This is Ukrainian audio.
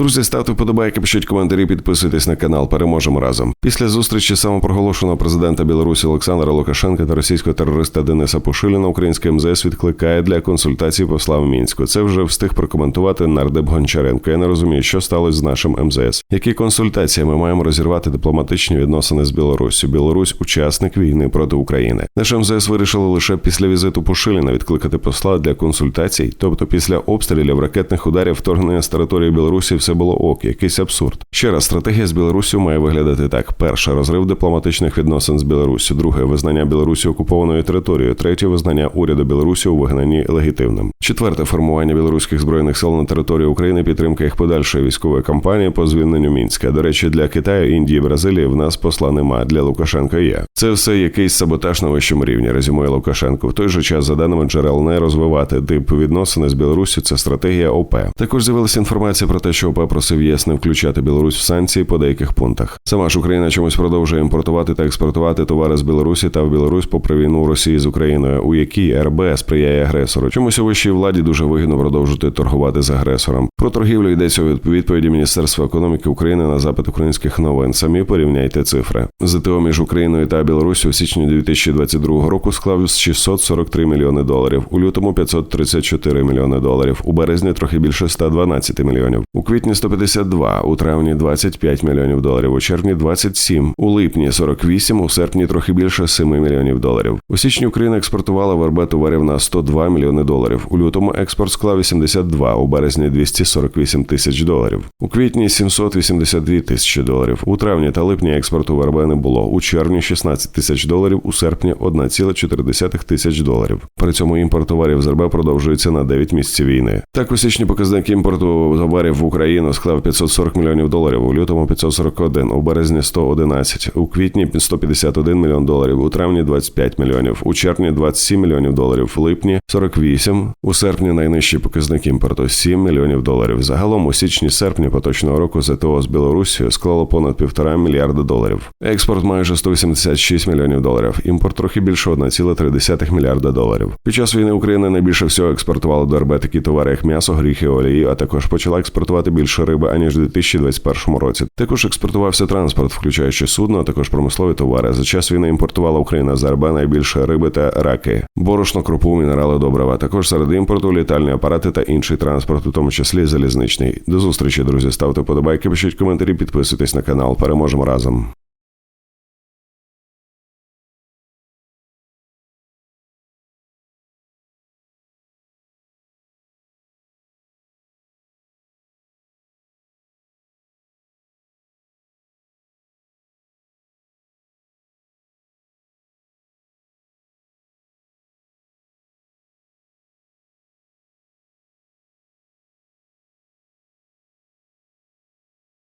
Друзі, ставте вподобайки, пишіть коментарі, підписуйтесь на канал. Переможемо разом. Після зустрічі самопроголошеного президента Білорусі Олександра Лукашенка та російського терориста Дениса Пушиліна українське МЗС відкликає для консультацій посла в мінську. Це вже встиг прокоментувати нардеп Гончаренко. Я не розумію, що сталося з нашим МЗС. Які консультації ми маємо розірвати дипломатичні відносини з Білоруссю? Білорусь учасник війни проти України. Наш МЗС вирішили лише після візиту Пушиліна відкликати посла для консультацій, тобто після обстрілів ракетних ударів вторгнення з території Білорусі все було ок, якийсь абсурд. Ще раз, стратегія з Білоруссю має виглядати так: перше розрив дипломатичних відносин з Білоруссю, друге визнання Білорусі окупованою територією, третє визнання уряду Білорусі у вигнанні легітимним. Четверте формування білоруських збройних сил на території України, підтримка їх подальшої військової кампанії по звільненню мінська. До речі, для Китаю, Індії, Бразилії в нас посла нема. Для Лукашенка є. Це все якийсь саботаж на вищому рівні. Резюмує Лукашенко. В той же час, за даними джерел, не розвивати тип відносини з Білоруссю – це стратегія ОП. Також з'явилася інформація про те, що ОП просив ЄС не включати Білорусь в санкції по деяких пунктах. Сама ж Україна чомусь продовжує імпортувати та експортувати товари з Білорусі та в Білорусь попри війну Росії з Україною, у якій РБ сприяє агресору. Чомусь у вищій владі дуже вигідно продовжувати торгувати з агресором. Про торгівлю йдеться у відповіді Міністерства економіки України на запит українських новин. Самі порівняйте цифри. ЗТО між Україною та Білоруссю у січні 2022 року склав 643 мільйони доларів, у лютому 534 мільйони доларів, у березні трохи більше 112 мільйонів, у квітні 152, у травні 25 мільйонів доларів, у червні 27, у липні 48, у серпні трохи більше 7 мільйонів доларів. У січні Україна експортувала в РБ товарів на 102 мільйони доларів. У лютому експорт склав 82, у березні 248 тисяч доларів. У квітні 782 тисячі доларів. У травні та липні експорту РБ не було. У червні 16 тисяч доларів, у серпні 1,4 тисяч доларів. При цьому імпорт товарів з РБ продовжується на 9 місяців війни. Так у січні показник імпорту товарів в Україну склав 540 мільйонів доларів, у лютому 541, у березні 111, у квітні 151 мільйон доларів, у травні 25 мільйонів, у червні 27 мільйонів доларів, в липні 48, у серпні найнижчий показник імпорту 7 мільйонів доларів. Загалом у січні-серпні поточного року ЗТО з Білорусією склало понад півтора мільярда доларів. Експорт майже 186 мільйонів доларів. Імпорт трохи більше 1,3 мільярда доларів. Під час війни Україна найбільше всього експортувала до РБ такі товари, як м'ясо, гріхи, олії, а також почала експортувати більше риби аніж у 2021 році. Також експортувався транспорт, включаючи судно, а також промислові товари. За час війни імпортувала Україна з РБ найбільше риби та раки, борошно, крупу, мінерали, добрива. Також серед імпорту літальні апарати та інший транспорт, у тому числі залізничний. До зустрічі, друзі. Ставте подобайки, пишіть коментарі, підписуйтесь на канал. Переможемо разом.